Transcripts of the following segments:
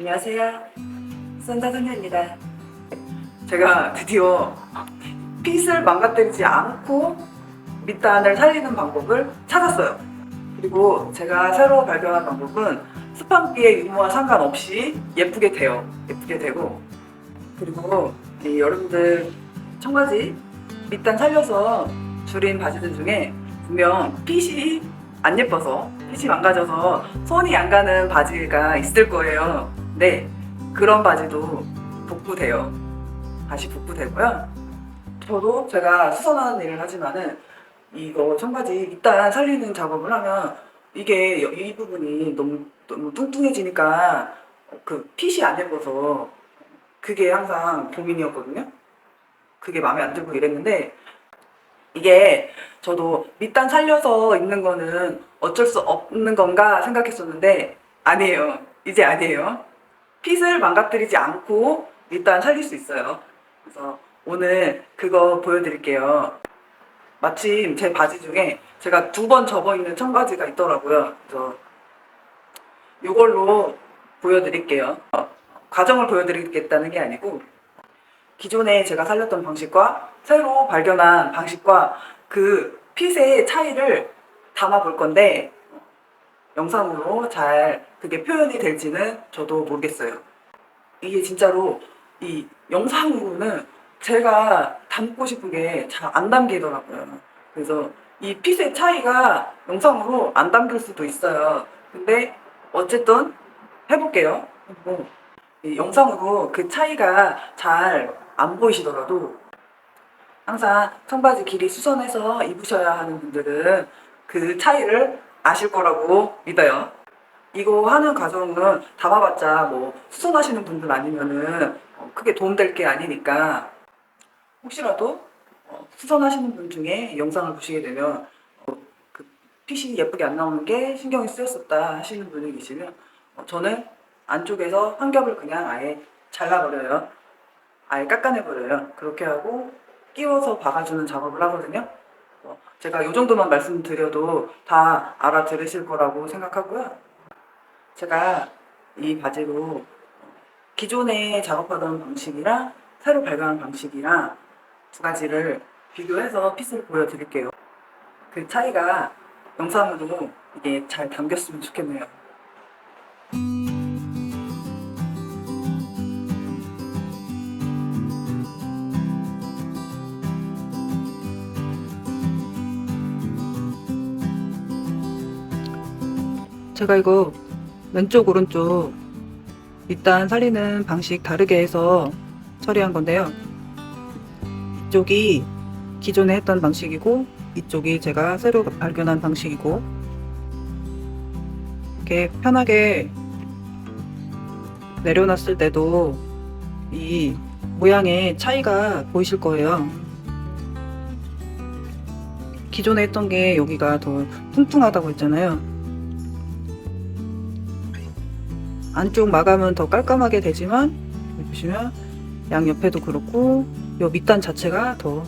안녕하세요. 선자 선녀입니다. 제가 드디어 핏을 망가뜨리지 않고 밑단을 살리는 방법을 찾았어요. 그리고 제가 새로 발견한 방법은 스판기의 유무와 상관없이 예쁘게 돼요. 예쁘게 되고 그리고 이 여러분들 청바지 밑단 살려서 줄인 바지들 중에 분명 핏이 안 예뻐서 핏이 망가져서 손이 안 가는 바지가 있을 거예요. 네, 그런 바지도 복구돼요. 다시 복구되고요. 저도 제가 수선하는 일을 하지만은 이거 청바지 일단 살리는 작업을 하면 이게 여- 이 부분이 너무 너무 뚱뚱해지니까 그 핏이 안 예뻐서 그게 항상 고민이었거든요. 그게 마음에 안 들고 이랬는데 이게 저도 밑단 살려서 입는 거는 어쩔 수 없는 건가 생각했었는데 아니에요. 이제 아니에요. 핏을 망가뜨리지 않고 밑단 살릴 수 있어요. 그래서 오늘 그거 보여드릴게요. 마침 제 바지 중에 제가 두 번 접어 있는 청바지가 있더라고요. 그래서 이걸로 보여드릴게요. 어, 과정을 보여드리겠다는 게 아니고 기존에 제가 살렸던 방식과 새로 발견한 방식과 그 핏의 차이를 담아 볼 건데 영상으로 잘 그게 표현이 될지는 저도 모르겠어요. 이게 진짜로 이 영상으로는 제가 담고 싶은 게 잘 안 담기더라고요. 그래서 이 핏의 차이가 영상으로 안 담길 수도 있어요. 근데 어쨌든 해볼게요. 이 영상으로 그 차이가 잘 안 보이시더라도 항상 청바지 길이 수선해서 입으셔야 하는 분들은 그 차이를 아실 거라고 믿어요. 이거 하는 과정은 담아봤자 뭐 수선하시는 분들 아니면은 어, 크게 도움될 게 아니니까 혹시라도 어, 수선하시는 분 중에 영상을 보시게 되면 어, 그 핏이 예쁘게 안 나오는 게 신경이 쓰였었다 하시는 분이 계시면 어, 저는 안쪽에서 한 겹을 그냥 아예 잘라버려요. 아예 깎아내버려요. 그렇게 하고 끼워서 박아주는 작업을 하거든요. 어, 제가 이 정도만 말씀드려도 다 알아들으실 거라고 생각하고요. 제가 이 바지로 기존에 작업하던 방식이랑 새로 발견한 방식이랑 두 가지를 비교해서 핏을 보여드릴게요. 그 차이가 영상으로 이게 잘 담겼으면 좋겠네요. 제가 이거 왼쪽 오른쪽 일단 살리는 방식 다르게 해서 처리한 건데요. 이쪽이 기존에 했던 방식이고 이쪽이 제가 새로 발견한 방식이고 이렇게 편하게 내려놨을 때도 이 모양의 차이가 보이실 거예요. 기존에 했던 게 여기가 더 퉁퉁하다고 했잖아요. 안쪽 마감은 더 깔끔하게 되지만 보시면 양 옆에도 그렇고 요 밑단 자체가 더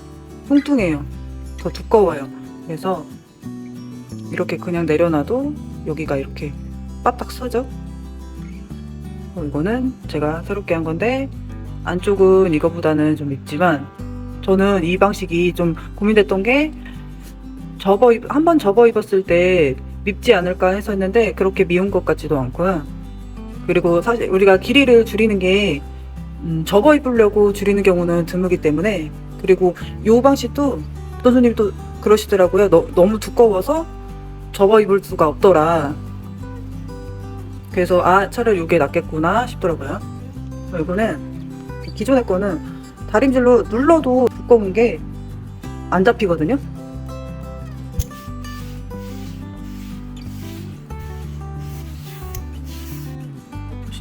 뚱뚱해요. 더 두꺼워요. 그래서 이렇게 그냥 내려놔도 여기가 이렇게 바닥 서죠. 어, 이거는 제가 새롭게 한 건데 안쪽은 이거보다는 좀 밉지만 저는 이 방식이 좀 고민됐던 게 접어 한번 접어 입었을 때 밉지 않을까 해서 했는데 그렇게 미운 것 같지도 않고요. 그리고 사실 우리가 길이를 줄이는 게 음, 접어 입으려고 줄이는 경우는 드물기 때문에 그리고 요 방식도 어떤 손님이 또 그러시더라고요. 너, 너무 두꺼워서 접어 입을 수가 없더라. 그래서 아 차라리 이게 낫겠구나 싶더라고요. 이거는 기존의 거는 다림질로 눌러도 두꺼운 게 안 잡히거든요.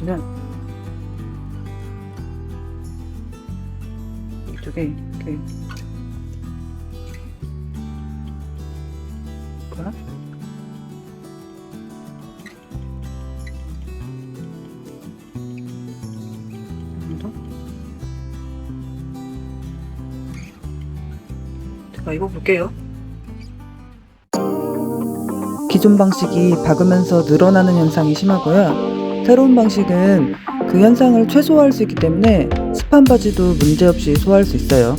보시면 이쪽에 이렇게. 제가 입어볼게요. 기존 방식이 박으면서 늘어나는 현상이 심하고요. 새로운 방식은 그 현상을 최소화할 수 있기 때문에 습한 바지도 문제없이 소화할 수 있어요.